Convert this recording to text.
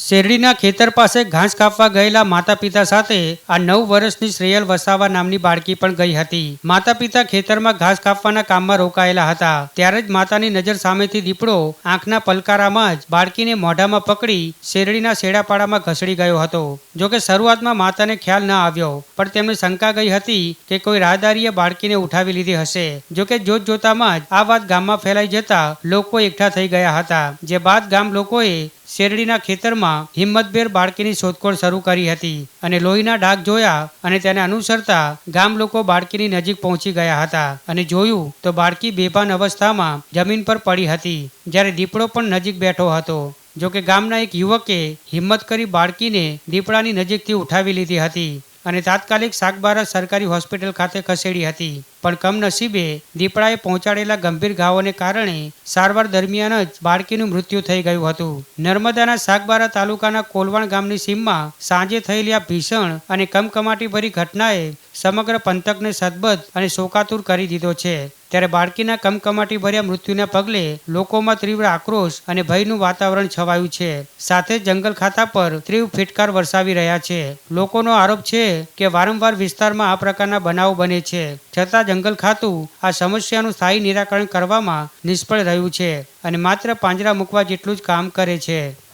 શેરડીના ખેતર પાસે ઘાસ કાપવા ગયેલા માતા પિતા સાથે આ નવ વર્ષની શ્રેયલ વસાવા નામની બાળકી પણ ગઈ હતી. માતા પિતા ખેતરમાં ઘાસ કાપવાના કામમાં રોકાયેલા હતા. ત્યારે જ માતાની નજર સામેથી દીપડો આંખના પલકારામાં જ બાળકીને મોઢામાં પકડી શેરડીના શેડાપાડામાં ઘસડી ગયો હતો. જોકે શરૂઆતમાં માતાને ખ્યાલ ન આવ્યો, પણ તેમને શંકા ગઈ હતી કે કોઈ રાહદારીએ બાળકીને ઉઠાવી લીધી હશે. જોકે જોત જોતામાં જ આ વાત ગામમાં ફેલાઈ જતા લોકો એકઠા થઈ ગયા હતા. જે બાદ ગામ લોકોએ શેરડીના ખેતરમાં હિંમતભેર બાળકીની શોધખોળ શરૂ કરી હતી અને લોહીના ડાઘ જોયા અને તેને અનુસરતા ગામ લોકો બાળકીની નજીક પહોંચી ગયા હતા અને જોયું તો બાળકી બેભાન અવસ્થામાં જમીન પર પડી હતી, જ્યારે દીપડો પણ નજીક બેઠો હતો. જોકે ગામના એક યુવકે હિંમત કરી બાળકીને દીપડાની નજીકથી ઉઠાવી લીધી હતી. અને તાત્કાલિક સાગબારા સરકારી હોસ્પિટલ ખાતે ખસેડી હતી. પણ કમનસીબે દીપડાએ પહોંચાડેલા ગંભીર ઘાવોને કારણે સારવાર દરમિયાન જ બાળકીનું મૃત્યુ થઈ ગયું હતું. નર્મદાના સાગબારા તાલુકાના કોલવાણ ગામની સીમમાં સાંજે થયેલી આ ભીષણ અને કમકમાટીભરી ઘટનાએ સમગ્ર પંથકને સદબદ્ધ અને શોકાતુર કરી દીધો છે. ત્યારે બાળકીના કમકમાટી ભર્યા મૃત્યુના પગલે લોકોમાં તીવ્ર આક્રોશ અને ભયનું વાતાવરણ છવાયું છે. સાથે જંગલ ખાતા પર તીવ્ર ફિટકાર વરસાવી રહ્યા છે. લોકોનો આરોપ છે કે વારંવાર વિસ્તારમાં આ પ્રકારના બનાવો બને છે. છતાં જંગલ ખાતું આ સમસ્યાનું સ્થાયી નિરાકરણ કરવામાં નિષ્ફળ રહ્યું છે અને માત્ર પાંજરા મૂકવા જેટલું જ કામ કરે છે.